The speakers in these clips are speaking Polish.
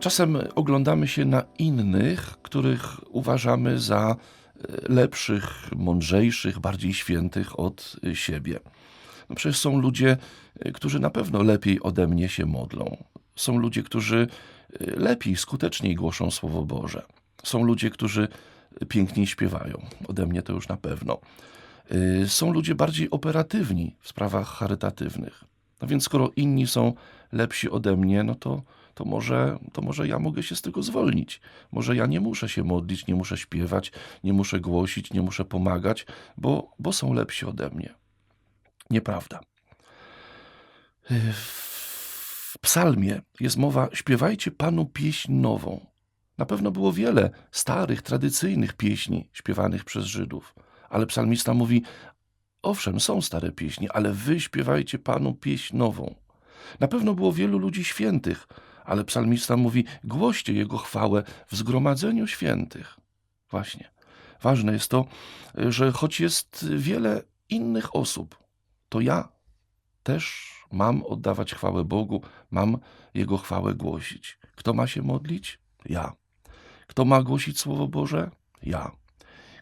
Czasem oglądamy się na innych, których uważamy za e, lepszych, mądrzejszych, bardziej świętych od e, siebie. No przecież są ludzie, e, którzy na pewno lepiej ode mnie się modlą. Są ludzie, którzy lepiej, skuteczniej głoszą Słowo Boże. Są ludzie, którzy piękniej śpiewają. Ode mnie to już na pewno. Są ludzie bardziej operatywni w sprawach charytatywnych. No więc skoro inni są lepsi ode mnie, no to, to, może, to może ja mogę się z tego zwolnić. Może ja nie muszę się modlić, nie muszę śpiewać, nie muszę głosić, nie muszę pomagać, bo, bo są lepsi ode mnie. Nieprawda. W psalmie jest mowa: śpiewajcie Panu pieśń nową. Na pewno było wiele starych, tradycyjnych pieśni śpiewanych przez Żydów, ale psalmista mówi: Owszem, są stare pieśni, ale wy śpiewajcie Panu pieśń nową. Na pewno było wielu ludzi świętych, ale psalmista mówi: głoście Jego chwałę w zgromadzeniu świętych. Właśnie. Ważne jest to, że choć jest wiele innych osób, to ja też mam oddawać chwałę Bogu, mam Jego chwałę głosić. Kto ma się modlić? Ja. Kto ma głosić Słowo Boże? Ja.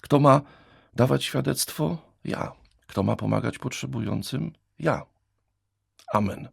Kto ma dawać świadectwo? Ja. Kto ma pomagać potrzebującym? Ja. Amen.